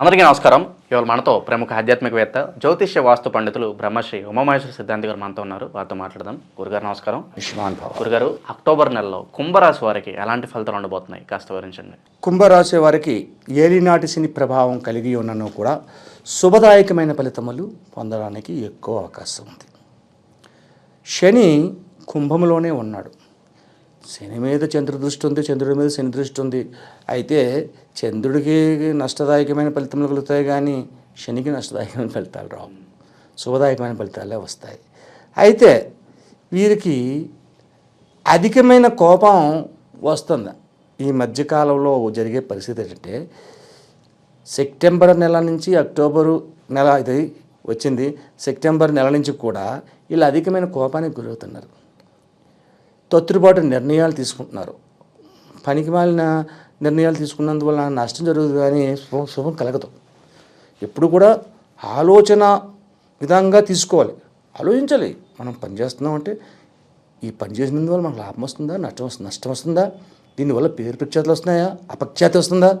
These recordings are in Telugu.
అందరికీ నమస్కారం. ఇవాళ మనతో ప్రముఖ ఆధ్యాత్మికవేత్త జ్యోతిష్య వాస్తు పండితులు బ్రహ్మశ్రీ ఉమామహేశ్వర సిద్ధాంతి గారు మనతో ఉన్నారు. వారితో మాట్లాడదాం. గురుగారు నమస్కారం. విశ్వాన్ భవ గురుగారు అక్టోబర్ నెలలో కుంభరాశి వారికి ఎలాంటి ఫలితాలు ఉండబోతున్నాయి? కాస్త వివరించండి. కుంభరాశి వారికి ఏలినాటి శని ప్రభావం కలిగి ఉన్నను కూడా శుభదాయకమైన ఫలితములు పొందడానికి ఎక్కువ అవకాశం ఉంది. శని కుంభంలోనే ఉన్నాడు. శని మీద చంద్రుడి దృష్టి ఉంది చంద్రుడి మీద శని దృష్టి ఉంది. అయితే చంద్రుడికి నష్టదాయకమైన ఫలితములు కలుగుతాయి కానీ శనికి నష్టదాయకమైన ఫలితాలు రావు. శుభదాయకమైన ఫలితాలే వస్తాయి. అయితే వీరికి అధికమైన కోపం వస్తుంది. ఈ మధ్యకాలంలో జరిగే పరిస్థితి ఏంటంటే సెప్టెంబర్ నెల నుంచి అక్టోబరు నెల ఇది వచ్చింది. సెప్టెంబర్ నెల నుంచి కూడా వీళ్ళు అధికమైన కోపానికి గురవుతున్నారు. తొత్తుబాటు నిర్ణయాలు తీసుకుంటున్నారు. పనికి మాలిన నిర్ణయాలు తీసుకున్నందువల్ల నష్టం జరుగుతుంది కానీ శుభం శుభం కలగదు. ఎప్పుడు కూడా ఆలోచన విధంగా తీసుకోవాలి. ఆలోచించాలి. మనం పని చేస్తున్నాం అంటే ఈ పని చేసినందువల్ల మనకు లాభం వస్తుందా నష్టం వస్తుందా నష్టం వస్తుందా? దీనివల్ల పేరు ప్రఖ్యాతులు వస్తున్నాయా? అపఖ్యాతి వస్తుందా?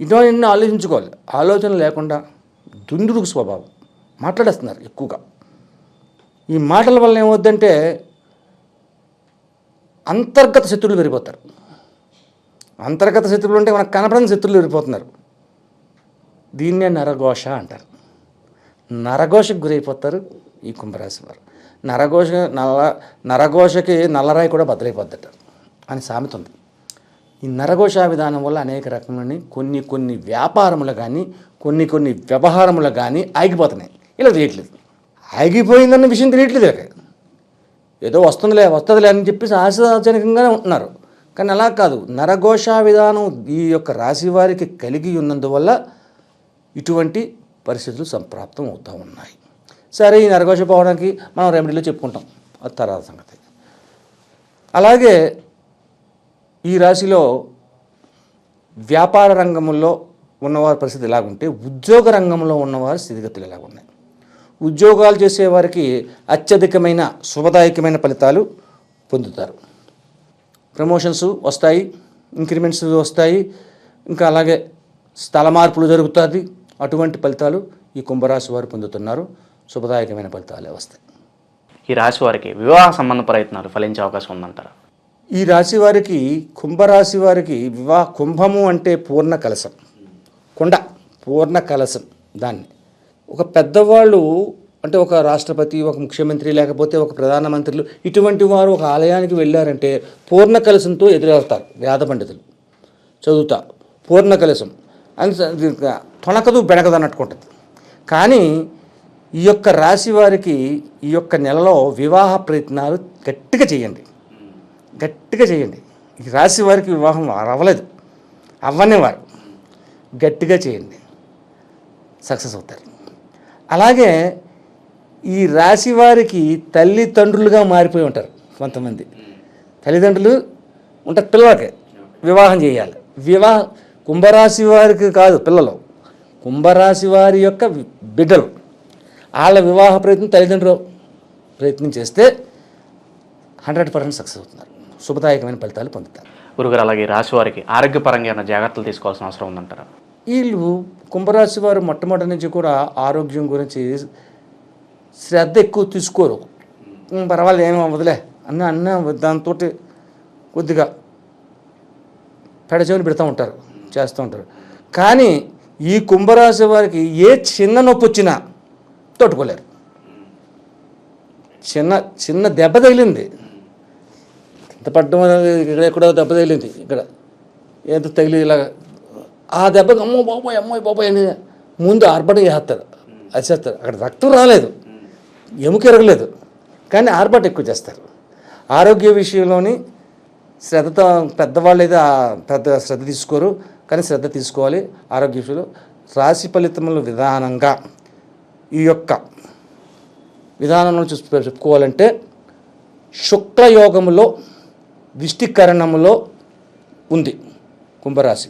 ఇటువంటి ఆలోచించుకోవాలి. ఆలోచన లేకుండా దుందుడుకు స్వభావం. మాట్లాడేస్తున్నారు ఎక్కువగా. ఈ మాటల వల్ల ఏమవుద్దంటే అంతర్గత శత్రువులు పెరిగిపోతారు అంతర్గత శత్రువులు అంటే మనకు కనపడని శత్రువులు పెరిగిపోతున్నారు దీన్నే నరఘోష అంటారు. నరఘోషకు గురైపోతారు ఈ కుంభరాశి వారు. నరఘోష నల్ల నరఘోషకి నల్లరాయి కూడా బద్దలైపోద్దట అని సామెత ఉంది. ఈ నరఘోష విధానం వల్ల అనేక రకమైన కొన్ని కొన్ని వ్యాపారములు కానీ కొన్ని కొన్ని వ్యవహారములు కానీ ఆగిపోతున్నాయి. ఇలా తెలియట్లేదు. ఆగిపోయిందన్న విషయం తెలియట్లేదు ఏదో వస్తుందిలే వస్తుందిలే అని చెప్పేసి ఆశాజనకంగానే ఉంటున్నారు. కానీ అలా కాదు. నరఘోష విధానం ఈ యొక్క రాశి వారికి కలిగి ఉన్నందువల్ల ఇటువంటి పరిస్థితులు సంప్రాప్తం అవుతూ ఉన్నాయి. సరే ఈ నరఘోష పోవడానికి మనం రెమెడీలో చెప్పుకుంటాం. అది తర్వాత సంగతి. అలాగే ఈ రాశిలో వ్యాపార రంగంలో ఉన్నవారి పరిస్థితి ఎలాగుంటే ఉద్యోగ రంగంలో ఉన్నవారి స్థితిగతులు ఎలాగున్నాయి? ఉద్యోగాలు చేసేవారికి అత్యధికమైన శుభదాయకమైన ఫలితాలు పొందుతారు. ప్రమోషన్స్ వస్తాయి ఇంక్రిమెంట్స్ వస్తాయి ఇంకా అలాగే స్థల మార్పులు జరుగుతుంది అటువంటి ఫలితాలు ఈ కుంభరాశి వారు పొందుతున్నారు. శుభదాయకమైన ఫలితాలే వస్తాయి. ఈ రాశి వారికి వివాహ సంబంధ ప్రయత్నాలు ఫలించే అవకాశం ఉందంటారా? ఈ రాశి వారికి కుంభరాశి వారికి వివాహ కుంభము అంటే పూర్ణ కలశం. కుండ పూర్ణ కలశం దాన్ని. ఒక పెద్దవాళ్ళు అంటే ఒక రాష్ట్రపతి ఒక ముఖ్యమంత్రి లేకపోతే ఒక ప్రధానమంత్రులు ఇటువంటి వారు ఒక ఆలయానికి వెళ్ళారంటే పూర్ణ కలశంతో ఎదురవుతారు వేద పండితులు. చదువుతా పూర్ణ కలశం. అని తొణకదు బెనకదు అన్నట్టుకుంటుంది కానీ ఈ యొక్క రాశి వారికి ఈ యొక్క నెలలో వివాహ ప్రయత్నాలు గట్టిగా చేయండి. గట్టిగా చేయండి. ఈ రాశి వారికి వివాహం అవ్వలేదు. అవ్వనేవారు గట్టిగా చేయండి. సక్సెస్ అవుతారు. అలాగే ఈ రాశి వారికి తల్లిదండ్రులుగా మారిపోయి ఉంటారు కొంతమంది. తల్లిదండ్రులు ఉంటారు పిల్లలకి వివాహం చేయాలి. వివాహ కుంభరాశి వారికి కాదు పిల్లలు. కుంభరాశి వారి యొక్క బిడ్డలు. వాళ్ళ వివాహ ప్రయత్నం తల్లిదండ్రులు ప్రయత్నం చేస్తే హండ్రెడ్ పర్సెంట్ సక్సెస్ అవుతున్నారు. శుభదాయకమైన ఫలితాలు పొందుతారు. గురుగారు అలాగే రాశి వారికి ఆరోగ్యపరంగా ఏమైనా జాగ్రత్తలు తీసుకోవాల్సిన అవసరం ఉందంటారా? వీళ్ళు కుంభరాశి వారు మొట్టమొదటి నుంచి కూడా ఆరోగ్యం గురించి శ్రద్ధ ఎక్కువ తీసుకోరు. "ఉమ్, పర్వాలేదు ఏమీ అవ్వదులే అన్న అన్న దాంతో కొద్దిగా పెడచెవిని పెడతా ఉంటారు చేస్తూ ఉంటారు. కానీ ఈ కుంభరాశి వారికి ఏ చిన్న నొప్పి వచ్చినా తట్టుకోలేరు. చిన్న చిన్న దెబ్బ తగిలింది. కింద పడ్డం అనేది ఇక్కడ ఎక్కడో దెబ్బ తగిలింది. ఇక్కడ ఏదో తగిలి ఇలా ఆ దెబ్బకి అమ్మో బాబోయ్ అమ్మాయి బాబోయ్ అని ముందు ఆర్భట చేస్తారు. అది చేస్తారు. అక్కడ రక్తం రాలేదు. ఎముక ఎరగలేదు. కానీ ఆర్భట ఎక్కువ చేస్తారు. ఆరోగ్య విషయంలోని శ్రద్ధతో పెద్దవాళ్ళు అయితే పెద్ద శ్రద్ధ తీసుకోరు. కానీ శ్రద్ధ తీసుకోవాలి ఆరోగ్య విషయంలో. రాశి ఫలితముల విధానంగా ఈ యొక్క విధానంలో చూసి చెప్పుకోవాలంటే శుక్లయోగములో విష్టికరణములో ఉంది కుంభరాశి.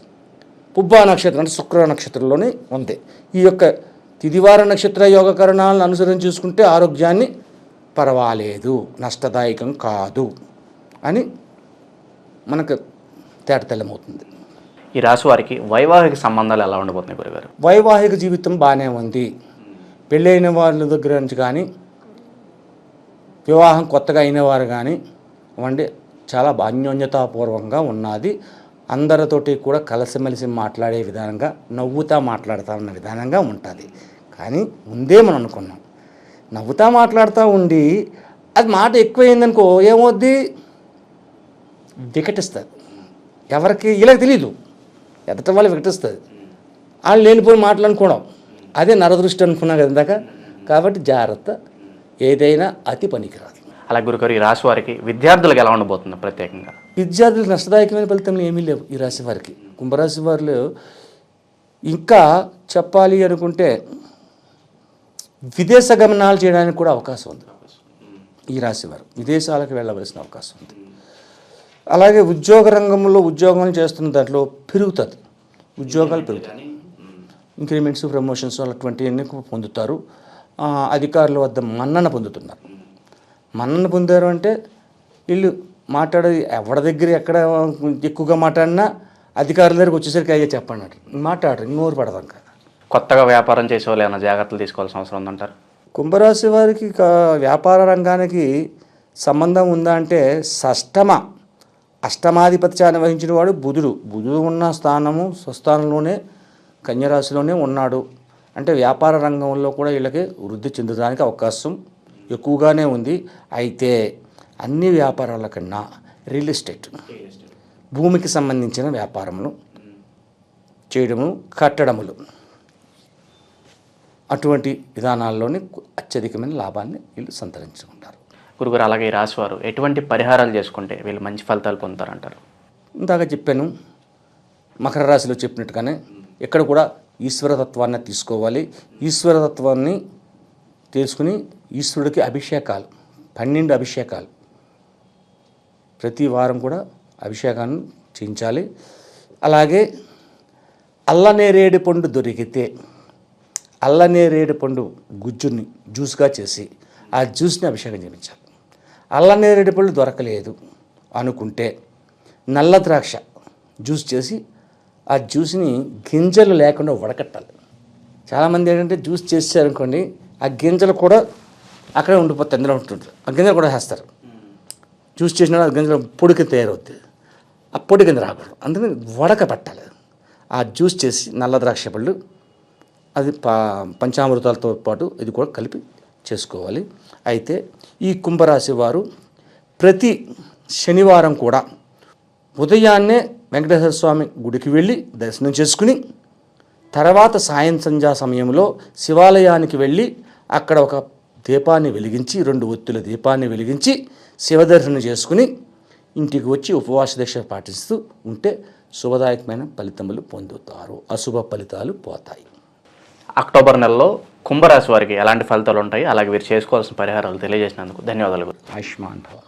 పుబ్బా నక్షత్రం అంటే శుక్ర నక్షత్రంలోనే ఉంది. ఈ యొక్క తిదివార నక్షత్ర యోగకరణాలను అనుసరించి చూసుకుంటే ఆరోగ్యాన్ని పర్వాలేదు నష్టదాయకం కాదు అని మనకు తేటతెల్లమవుతుంది. ఈ రాశి వారికి వైవాహిక సంబంధాలు ఎలా ఉండబోతున్నాయి గురుగారు? వైవాహిక జీవితం బాగానే ఉంది. పెళ్ళైన వాళ్ళ దగ్గర నుంచి కానీ వివాహం కొత్తగా అయిన వారు కానీ వండి చాలా అన్యోన్యతాపూర్వకంగా ఉన్నది. అందరితోటి కూడా కలిసిమెలిసి మాట్లాడే విధానంగా నవ్వుతా మాట్లాడతారన్న విధానంగా ఉంటుంది. కానీ ముందే మనం అనుకున్నాం నవ్వుతా మాట్లాడుతూ ఉండి అది మాట ఎక్కువైందనుకో ఏమవుద్ది? వికటిస్తుంది. ఎవరికి ఇలా తెలియదు ఎదట వాళ్ళు వికటిస్తుంది. వాళ్ళు లేనిపోయి మాట్లాడుకోవడం అదే నరదృష్టి అనుకున్నా కదా ఇందాక? కాబట్టి జాగ్రత్త. ఏదైనా అతి పనికిరాదు. అలా గురుగారు ఈ రాశి వారికి విద్యార్థులకు ఎలా ఉండబోతుంది ప్రత్యేకంగా? విద్యార్థులకు నష్టదాయకమైన ఫలితంలో ఏమీ లేవు ఈ రాశి వారికి. కుంభరాశి వారిలో ఇంకా చెప్పాలి అనుకుంటే విదేశ గమనాలు చేయడానికి కూడా అవకాశం ఉంది. ఈ రాశి వారు విదేశాలకు వెళ్ళవలసిన అవకాశం ఉంది. అలాగే ఉద్యోగ రంగంలో ఉద్యోగం చేస్తున్న దాంట్లో పెరుగుతుంది. ఉద్యోగాలు పెరుగుతాయి. ఇంక్రిమెంట్స్ ప్రమోషన్స్ అలాంటివన్నీ పొందుతారు. అధికారుల వద్ద మన్నన పొందుతున్నారు. మన్నన పొందారు అంటే వీళ్ళు మాట్లాడేది ఎవరి దగ్గర ఎక్కడ ఎక్కువగా మాట్లాడినా అధికారుల దగ్గరికి వచ్చేసరికి అయ్యే చెప్పండి అంటారు. మాట్లాడరు నోరు పడదాం కదా. కొత్తగా వ్యాపారం చేసే వాళ్ళు ఏమైనా జాగ్రత్తలు తీసుకోవాల్సిన అవసరం ఉందంటారు? కుంభరాశి వారికి వ్యాపార రంగానికి సంబంధం ఉందా అంటే షష్టమ అష్టమాధిపత్యాన్ని వహించిన వాడు బుధుడు. బుధుడు ఉన్న స్థానము స్వస్థానంలోనే కన్యరాశిలోనే ఉన్నాడు. అంటే వ్యాపార రంగంలో కూడా వీళ్ళకి వృద్ధి చెందడానికి అవకాశం ఎక్కువగానే ఉంది. అయితే అన్ని వ్యాపారాల కన్నా రియల్ ఎస్టేట్ భూమికి సంబంధించిన వ్యాపారములు చేయడము కట్టడములు అటువంటి విధానాల్లోనే అత్యధికమైన లాభాన్ని వీళ్ళు సంతరించుకుంటారు. గురుగారు అలాగే ఈ రాశి వారు ఎటువంటి పరిహారాలు చేసుకుంటే వీళ్ళు మంచి ఫలితాలు పొందుతారంటారు? ఇందాక చెప్పాను మకర రాశిలో చెప్పినట్టుగానే ఇక్కడ కూడా ఈశ్వరతత్వాన్ని తీసుకోవాలి. ఈశ్వరతత్వాన్ని తీసుకుని ఈశ్వరుడికి అభిషేకాలు పన్నెండు అభిషేకాలు ప్రతి వారం కూడా అభిషేకాన్ని చేయించాలి. అలాగే అల్లనేరేడు పండు దొరికితే అల్లనేరేడు పండు గుజ్జుని జ్యూస్గా చేసి ఆ జ్యూస్ని అభిషేకం చేయించాలి. అల్లనేరేడు పళ్ళు దొరకలేదు అనుకుంటే నల్ల ద్రాక్ష జ్యూస్ చేసి ఆ జ్యూస్ని గింజలు లేకుండా వడకట్టాలి. చాలామంది ఏంటంటే జ్యూస్ చేసారనుకోండి ఆ గింజలు కూడా అక్కడే ఉండిపోతాయి అందులో ఉంటుంటారు. ఆ గింజలు కూడా వేస్తారు. జ్యూస్ చేసిన గింజలు పొడి కింద తయారవుతుంది ఆ పొడి కింద రాకూడదు. అందుకని వడక ఆ జ్యూస్ చేసి నల్ల ద్రాక్ష పళ్ళు అది పా పంచామృతాలతో పాటు ఇది కూడా కలిపి చేసుకోవాలి. అయితే ఈ కుంభరాశి వారు ప్రతి శనివారం కూడా ఉదయాన్నే వెంకటేశ్వర స్వామి గుడికి వెళ్ళి దర్శనం చేసుకుని తర్వాత సాయం సంధ్యా సమయంలో శివాలయానికి వెళ్ళి అక్కడ ఒక దీపాన్ని వెలిగించి రెండు ఒత్తుల దీపాన్ని వెలిగించి శివదర్శనం చేసుకుని ఇంటికి వచ్చి ఉపవాస దీక్ష పాటిస్తూ ఉంటే శుభదాయకమైన ఫలితములు పొందుతారు. అశుభ ఫలితాలు పోతాయి. అక్టోబర్ నెలలో కుంభరాశి వారికి ఎలాంటి ఫలితాలు ఉంటాయి? అలాగే వీరు చేసుకోవాల్సిన పరిహారాలు తెలియజేసినందుకు ధన్యవాదాలు. ఆయుష్మాన్ భవ